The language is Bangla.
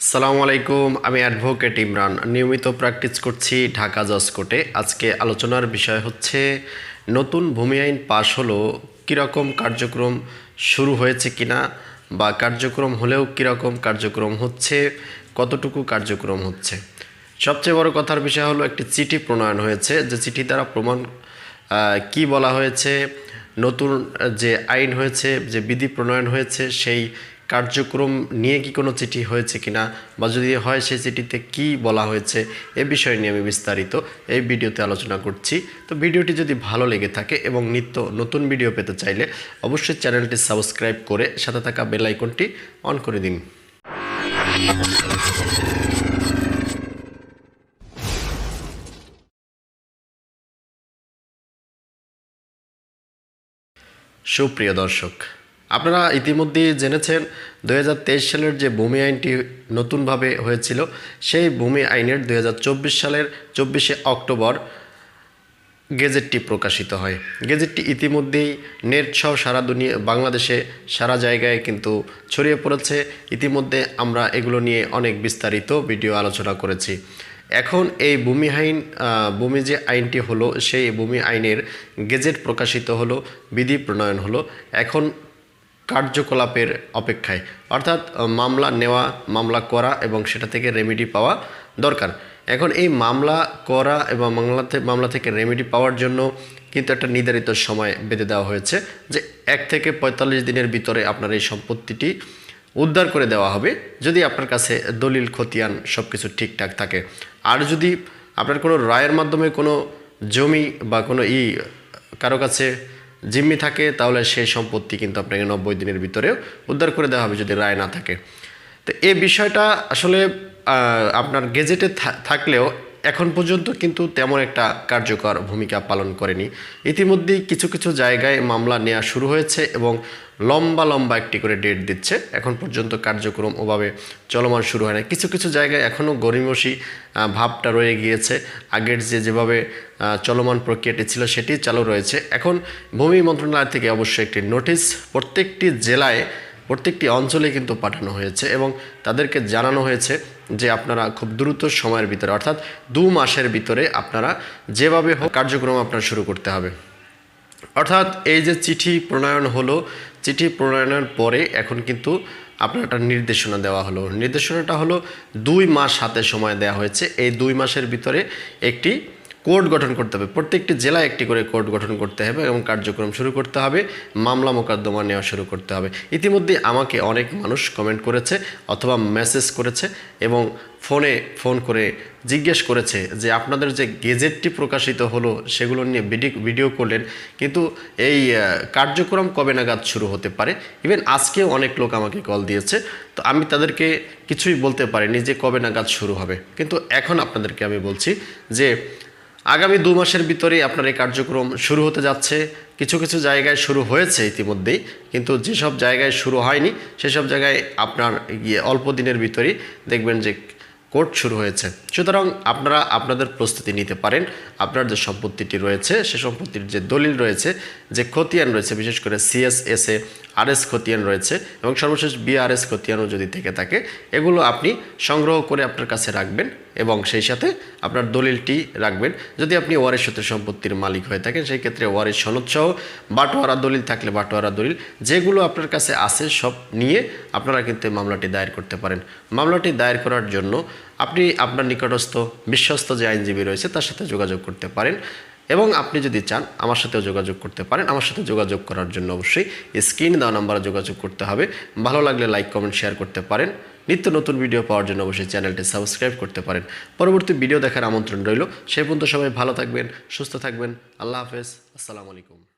সালামু আলাইকুম, আমি অ্যাডভোকেট ইমরান। নিয়মিত প্র্যাকটিস করছি ঢাকা জজ কোর্টে। আজকে আলোচনার বিষয় হচ্ছে, নতুন ভূমি আইন পাশ হলো কীরকম কার্যক্রম শুরু হয়েছে কিনা, বা কার্যক্রম হলেও কীরকম কার্যক্রম হচ্ছে, কতটুকু কার্যক্রম হচ্ছে। সবচেয়ে বড় কথার বিষয় হলো, একটি চিঠি প্রণয়ন হয়েছে। যে চিঠি দ্বারা প্রমাণ কি বলা হয়েছে, নতুন যে আইন হয়েছে, যে বিধি প্রণয়ন হয়েছে, সেই কার্যক্রম নিয়ে কি কোনো চিঠি হয়েছে কিনা বা যদি হয় সেই চিঠিতে কি বলা হয়েছে, এ বিষয় নিয়ে আমি বিস্তারিত এই ভিডিওতে আলোচনা করছি। তো ভিডিওটি যদি ভালো লেগে থাকে এবং নিত্য নতুন ভিডিও পেতে চাইলে অবশ্যই চ্যানেলটি সাবস্ক্রাইব করে সাথে থাকা বেল আইকনটি অন করে দিন। সুপ্রিয় দর্শক আপনারা ইতিমধ্যেই জেনেছেন দু হাজার তেইশ সালের যে ভূমি আইনটি নতুনভাবে হয়েছিল, সেই ভূমি আইনের দু হাজার চব্বিশ সালের চব্বিশে অক্টোবর গেজেটটি প্রকাশিত হয়। গেজেটটি ইতিমধ্যেই নেট সহ সারা দুনিয়া, বাংলাদেশে সারা জায়গায় কিন্তু ছড়িয়ে পড়েছে। ইতিমধ্যে আমরা এগুলো নিয়ে অনেক বিস্তারিত ভিডিও আলোচনা করেছি। এখন এই ভূমি আইন ভূমি যে আইনটি হলো, সেই ভূমি আইনের গেজেট প্রকাশিত হলো, বিধি প্রণয়ন হলো। এখন কার্যকলাপের অপেক্ষায়। অর্থাৎ মামলা নেওয়া, মামলা করা এবং সেটা থেকে রেমেডি পাওয়া দরকার। এখন এই মামলা করা এবং মামলাতে মামলা থেকে রেমেডি পাওয়ার জন্য কিন্তু একটা নির্ধারিত সময় বেঁধে দেওয়া হয়েছে যে এক থেকে পঁয়তাল্লিশ দিনের ভিতরে আপনার এই সম্পত্তিটি উদ্ধার করে দেওয়া হবে যদি আপনার কাছে দলিল, খতিয়ান সব কিছু ঠিকঠাক থাকে। আর যদি আপনার কোনো রায়ের মাধ্যমে কোনো জমি বা কোনো ই কারও কাছে জিম্মি থাকে, তাহলে সেই সম্পত্তি কিন্তু আপনাকে নব্বই দিনের ভিতরে উদ্ধার করে দেওয়া হবে যদি রায় না থাকে। তো এ বিষয়টা আসলে আপনার গেজেটে থাকলেও এখন পর্যন্ত কিন্তু তেমন একটা কার্যকর ভূমিকা পালন করেনি। ইতিমধ্যেই কিছু কিছু জায়গায় মামলা নেওয়া শুরু হয়েছে এবং লম্বা লম্বা একটি করে ডেট দিচ্ছে। এখন পর্যন্ত কার্যক্রম ওভাবে চলমান শুরু হয় না কিছু কিছু জায়গায় এখনও গরিমসি ভাবটা রয়ে গিয়েছে। আগের যে যেভাবে চলমান প্রক্রিয়াটি ছিল সেটি চালু রয়েছে। এখন ভূমি মন্ত্রণালয় থেকে অবশ্যই একটি নোটিশ। প্রত্যেকটি জেলায় প্রত্যেকটি অঞ্চলে কিন্তু পাঠানো হয়েছে এবং তাদেরকে জানানো হয়েছে যে আপনারা খুব দ্রুত সময়ের ভিতরে, অর্থাৎ দু মাসের ভিতরে আপনারা যেভাবে হোক কার্যক্রম আপনার শুরু করতে হবে। অর্থাৎ এই যে চিঠি প্রণয়ন হলো, চিঠি প্রণয়নের পরে এখন কিন্তু আপনার একটা নির্দেশনা দেওয়া হলো। নির্দেশনাটা হলো দুই মাস হাতে সময় দেওয়া হয়েছে। এই দুই মাসের ভিতরে একটি কোর্ট গঠন করতে হবে। প্রত্যেকটি জেলায় একটি করে কোর্ট গঠন করতে হবে এবং কার্যক্রম শুরু করতে হবে, মামলা মোকদ্দমা নেওয়া শুরু করতে হবে। ইতিমধ্যে আমাকে অনেক মানুষ কমেন্ট করেছে অথবা মেসেজ করেছে এবং ফোনে ফোন করে জিজ্ঞেস করেছে যে আপনাদের যে গেজেটটি প্রকাশিত হলো সেগুলো নিয়ে ভিডিও করলেন, কিন্তু এই কার্যক্রম কবে নাগাদ শুরু হতে পারে? ইভেন আজকেও অনেক লোক আমাকে কল দিয়েছে। তো আমি তাদেরকে কিছুই বলতে পারিনি যে কবে নাগাদ শুরু হবে। কিন্তু এখন আপনাদেরকে আমি বলছি যে আগামী দু মাসের ভিতরেই আপনার এই কার্যক্রম শুরু হতে যাচ্ছে। কিছু কিছু জায়গায় শুরু হয়েছে ইতিমধ্যেই, কিন্তু যেসব জায়গায় শুরু হয়নি, সেসব জায়গায় আপনার গিয়ে অল্প দিনের ভিতরেই দেখবেন যে কোর্ট শুরু হয়েছে। সুতরাং আপনারা আপনাদের প্রস্তুতি নিতে পারেন। আপনার যে সম্পত্তিটি রয়েছে, সে সম্পত্তির যে দলিল রয়েছে, যে খতিয়ান রয়েছে, বিশেষ করে সিএসএসএ, আরএস খতিয়ান রয়েছে এবং সর্বশেষ বিআরএস খতিয়ানও যদি থেকে থাকে, এগুলো আপনি সংগ্রহ করে আপনার কাছে রাখবেন। এবং সেই সাথে আপনার দলিলটি রাখবেন। যদি আপনি ওয়ারিশ সূত্রে সম্পত্তির মালিক হয়ে থাকেন, সেই ক্ষেত্রে ওয়ারিশ সনদসহ বাটোয়ারা দলিল থাকলে বাটোয়ারা দলিল, যেগুলো আপনার কাছে আছে সব নিয়ে আপনারা কিন্তু মামলাটি দায়ের করতে পারেন। মামলাটি দায়ের করার জন্য আপনি আপনার নিকটস্থ বিশ্বস্ত যে আইনজীবী রয়েছে, তার সাথে যোগাযোগ করতে পারেন এবং আপনি যদি চান, আমার সাথেও যোগাযোগ করতে পারেন। আমার সাথে যোগাযোগ করার জন্য অবশ্যই স্ক্রিন দেওয়া নাম্বারে যোগাযোগ করতে হবে। ভালো লাগলে লাইক, কমেন্ট, শেয়ার করতে পারেন। নিত্য নতুন ভিডিও পাওয়ার জন্য অবশ্যই চ্যানেলটি সাবস্ক্রাইব করতে পারেন। পরবর্তী ভিডিও দেখার আমন্ত্রণ রইল। সেই পর্যন্ত সবাই ভালো থাকবেন, সুস্থ থাকবেন। আল্লাহ হাফেজ। আসসালামু আলাইকুম।